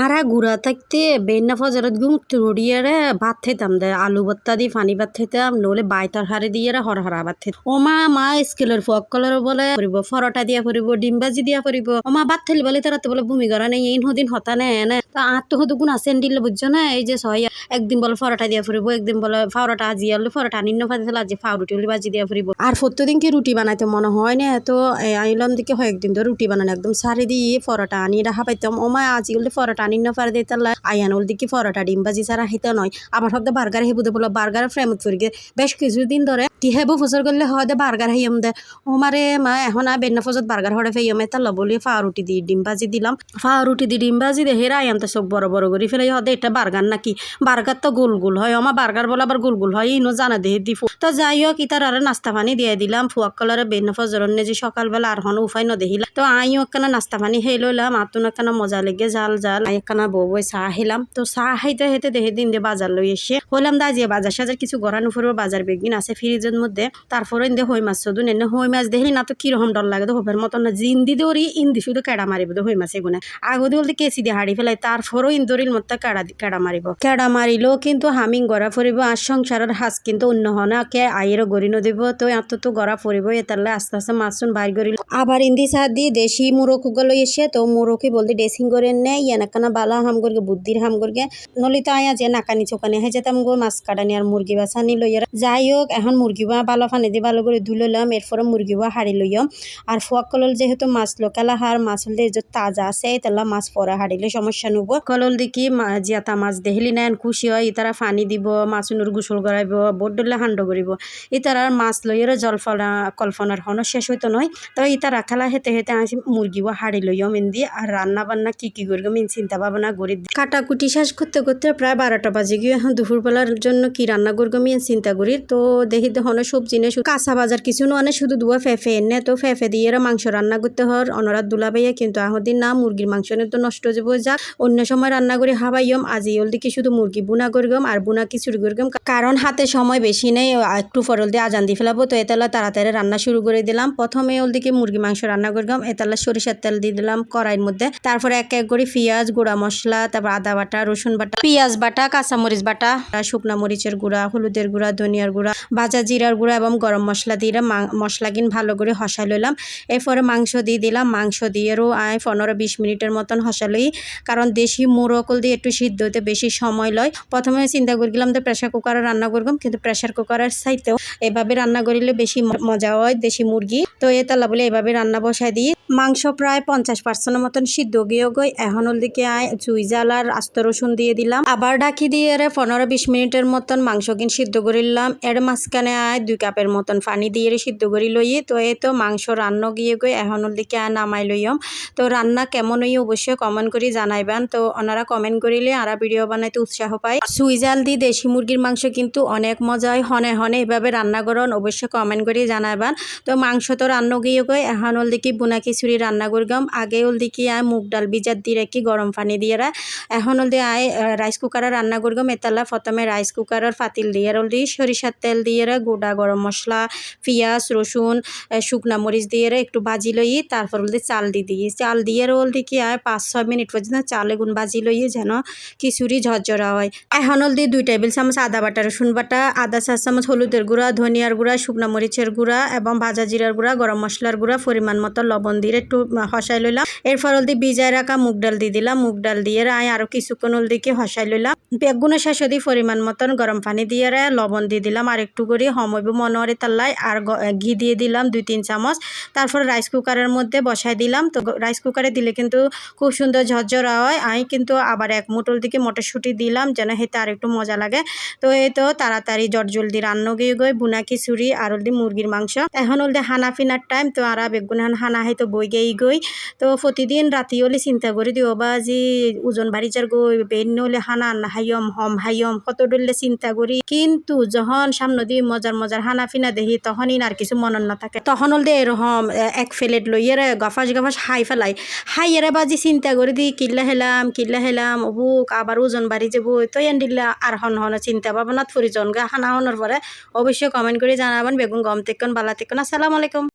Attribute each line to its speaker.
Speaker 1: আরা গুড়া থাকতে বেন্না ফজরত গুম তুড়িয়ারে ভাত খাইতাম দে, আলু ভর্তা দিয়ে পানি ভাত খাইতাম নলে বাইতার হারে দিয়ে হর হরা ভাত খাইতাম ও মা স্কুলের ফক কলার বলে পরিব, ফরটা দিয়া পরিব, ডিম ভাজি দিয়া পরিব। ও মা ভাত থালি বলে তারা বলে ভূমি করা নেই ইন হদিন হতা নেই এনে তো আর তো হতো গুণ আছে দিলে বুঝছ না, এই যে সহায় একদিন বলে ফরটা দিয়া ফুরিব একদিন বলে ফাওরাটা আজি আনলে ফরটা আনিন ফাতে আজি ফাউ রুটি হলে ভাজি দিয়া ফুরিব আর প্রত্যেকদিন কি রুটি বানাইতে মনে হয় না, তো আইলাম দিকে হয় একদিন তো রুটি বানানো, একদম সারি দিয়ে ফরটা আনি রাখা পাইতাম। ও মা আজি বলে ফরটা আনিন না পারে দিতে আয়ানুল দিকে ফরটা ডিম ভাজি ছাড়া হিতে নয়। আবার হয়তো বার্গার হেবুদে বলে, বার্গার ফ্রেমত ফুরিগে। বেশ কিছুদিন ধরে কি হেবু ফসল করলে হয় দে বার্গার হেয়ম দে। ও মারে মা, এখন আর বেন্না ফসত বার্গার হরে ফেয়ম এটা লবলি ফা রুটি দি ডিম ভাজি দিলাম। ফা রুটি দি ডিম ভাজি দে, হেরা আয়াম তো সব বড় বড় করে ফেলে হদে এটা বার্গার নাকি? বার্গার তো গোল গোল হয়। আমার বার্গার বলে আবার গোল গোল হয়। ইনো জানা দেহে দি তো যাই হোক, ইতার আর নাস্তা পানি দিয়ে দিলাম। ফুয়াক কলারে বেন্না ফজর যে সকালবেলা আর হন উফাই ন দেখিলাম তো আইও একখানা নাস্তা পানি হেই লইলাম। আতুন একখানা মজা লেগে জাল জাল। একখানা বউ বই চাহ হেলাম তো চাহ হাইতে হেতে দেহে দিন দিয়ে বাজার লই এসে হইলাম দা যে বাজার সাজার কিছু গড়ানো ফুরবো, বাজার বেগিন আছে ফ্রিজের মধ্যে। তারপরে ইন্দে হই মাছ চদুন, এনে হই মাছ দেখলি না তো কীরকম ডর লাগে তো হবের মতন না। জিন্দি দৌড়ি, ইন্দি শুধু কেড়া মারিব তো হই মাছ এগুনে আগদি বলতে কেসি দিয়ে হাড়ি ফেলাই, তারপরও ইন্দরির মধ্যে কেড়া কেড়া মারিব। কেড়া মারিলেও কিন্তু হামিং গড়া ফুরিব, আর সংসারের হাঁস কিন্তু অন্য হনা কে আইয়েরও গড়ি নদিব তো এত তো গড়া ফুরিব এতারলে আস্তে আস্তে মাছুন বাইর করিল। আবার ইন্দি সার দিয়ে দেশি মুরগগুলো এসে তো মুরকি বলতে ড্রেসিং করে নেই এনাকানা বালা হাম করগে বুদ্ধির হাম করগে নলি তো আয়া যে নাকানি চোকানি হয়ে যেতাম গো, মাছ কাটানি আর মুরগি বাছানি লইয়ার যাই হোক, এখন মুরগি বা ভালো ফানি দিয়ে ভালো করে ধুললাম এরপরে মুরগি বা হাড়ি লইয়াম। আর ফুয়াক কলল যেহেতু মাছ লোকালা হার মাছ হলে যে তাজা আছে তাহলে মাছ পরে হাড়িলে সমস্যা নব। কলল দেখি জিয়াতা মাছ দেখলি না খুশি হয়, ইতারা ফানি দিব, মাছুনুর গোসল করাইব বোট ডলে হান্ড করিব। ইতারার মাছ লইয়ারও জলফলা কল্পনার হনো শেষ হইতো নয়। তো ইতারা খেলা হেতে হেতে আসি মুরগিও হাড়ি লইও মেন দি আর রান্না বান্না কি কি করব মেন চিন্তা ভাবনা করি কাটাকুটি শেষ করতে করতে প্রায় বারোটা বাজে গিয়ে এখন দুপুরবেলার জন্য কি রান্না করব মেন চিন্তা করি। তো দেখি হন সবজি নে কাঁচা বাজার কিছু নয় শুধু দুয়া ফেফে এনে তো ফেফে দিয়ে মাংস রান্না করতে হর দুলা ভাইয়া কিন্তু আহদিন না, মুরগির মাংস নে তো নষ্ট যাব। যাক, অন্য সময় রান্না করে হাবাইম আজি ওল দিকে শুধু মুরগি বুনা করগম আর বুনা কি খিচুড়ি করগম। কারণ হাতে সময় বেশি নেই একটু ফরল দিয়ে আজান দিয়ে ফেলাবো। তো এতালা তাড়াতাড়ি রান্না শুরু করে দিলাম। প্রথমে ওল দিকে মুরগি মাংস রান্না করলাম এতালা সরিষার তেল দিয়ে দিলাম কড়াইয়ের মধ্যে। তারপরে এক এক করে পেঁয়াজ গুঁড়া মশলা, তারপর আদা বাটা, রসুন বাটা, পেঁয়াজ বাটা, কাঁচামরিচ বাটা, শুকনা মরিচের গুঁড়া, হলুদের গুঁড়া, ধনিয়ার গুঁড়া, ভাজা জিরার গুঁড়া এবং গরম মশলা দিয়ে মশলা কিন ভালো করে হসাই লইলাম। এরপরে মাংস দিয়ে দিলাম। মাংস দিয়েও আয় পনেরো বিশ মিনিটের মতন হসালই কারণ দেশি মুরকল দিয়ে একটু সিদ্ধ হতে বেশি সময় লয়। প্রথমে চিন্তা করলাম তো প্রেশার কুকারে রান্না করলাম কিন্তু প্রেশার কুকারের চাইতেও এভাবে রান্না করিলে বেশি মজা হয় দেশি মুরগি। তো এ তালা বলে এভাবে রান্না বসাই দিই। মাংস প্রায় পঞ্চাশ পার্সেন্টের মতন সিদ্ধ গিয়ে গই এখন দিকে আয় চুই জাল আর আস্ত রসুন দিয়ে দিলাম। আবার ডাকি দিয়ে এর পনেরো বিশ মিনিটের মতন মাংস কিন সিদ্ধ করিলাম এর মাঝখানে আয় দুই কাপের মতন পানি দিয়ে সিদ্ধ করি লই তো এই তো মাংস রান্না গিয়ে গই এখন দিকে আয় নামাই লইম তো রান্না কেমন হই অবশ্যই কমেন্ট করি জানাইবেন। তো ওনারা কমেন্ট করিলে আরা ভিডিও বানাইতে উৎসাহ পায় সুই জাল দিয়ে দেশি মুরগির মাংস কিন্তু অনেক মজা হয়, হনে হনে এভাবে রান্না করন অবশ্যই কমেন্ট করি জানাইবেন। তো মাংস তো রান্না গিয়ে গই এখন হল দেখি বুনা খিচুড়ি রান্না করগাম। আগে হল দেখি আয় মুগ ডাল বিজার দিয়ে রাখি গরম পানি দিয়ে এখন হল দিয়ে আয় রাইস কুকারে রান্না করগাম এতালা প্রথমে রাইস কুকারের ফাতিল দিয়ে। হল দিয়ে সরিষার তেল দিয়ে গোটা গরম মশলা পিঁয়াজ রসুন শুকনা মরিচ দিয়ে একটু ভাজি লই তারপর হল দিয়ে চাল দিয়ে। দিই চাল দিয়ে হল কি আয় পাঁচ, ছয় মিনিট পর্যন্ত চাল এগুন বাজি লই যেন খিচুড়ি ঝরঝরা হয়। এখন হল দিয়ে দুই টেবিল চামচ আদা বাটা রসুন বাটা, আদা চার চামচ হলুদের গুঁড়া ধনিয়ার গুঁড়া, শুকনা মরিচের গুঁড়া এবং ভাজা জিরার গুঁড়া গরম মশলার গুঁড়া পরিমাণ মতো লবণ দিয়ে একটু হসাই লইলাম এরপর হলদি ভিজায় রাখা মুগ ডাল দিয়ে দিলাম। মুগ ডাল দিয়ে আয় আরও কিছুক্ষণ হলদিকে হসাই লইলাম। বেগুনের শেষ দি পরিমাণ মতন গরম পানি দিয়ে রায় লবণ দিয়ে দিলাম, আর একটু করে হমইব মনোয়ারি তাল্লাই, আর ঘি দিয়ে দিলাম দুই তিন চামচ। তারপর রাইস কুকারের মধ্যে বসাই দিলাম। তো রাইস কুকারে দিলে কিন্তু খুব সুন্দর ঝরঝরা হয়। আমি কিন্তু আবার এক মুটল দিকে মটরশুঁটি দিলাম যেন হেতে আর একটু মজা লাগে। তো এই তো তাড়াতাড়ি জলদি রান্না গিয়ে গই, বুনা খিচুড়ি আর হলদি মুরগির মাংস। এখন হলদি হানা ফিনার টাইম তো আর বেগুন হানা হয়তো বই গেই গই। তো প্রতিদিন রাতি হলে চিন্তা করে দিও বা যে ওজন বাড়ি যার গই বেন হলে হানা হাইয়ম হম হাইয়ম কত ডললে চিন্তা করি। কিন্তু যখন সামনে দিয়ে মজার মজার হানা ফিনা দেখি, তখনই আর কিছু মনন না থাকে। তখন হল দে এরকম এক ফেলেট লইয়েরে গফাস গফাস হাই ফেলাই। হাই এরে বাজি চিন্তা করে দি, কিল্লা হেলাম কিল্লা হেলাম, অবুক, আবার ওজন বাড়ি যাব। তো এন দিল্লা আর হন হন চিন্তা ভাবনাত ফুরিজন গা হানা হনের পরে। অবশ্যই কমেন্ট করে জানাবেন, বেগুন, গম তেকন বালা তেকন আসসালামু আলাইকুম।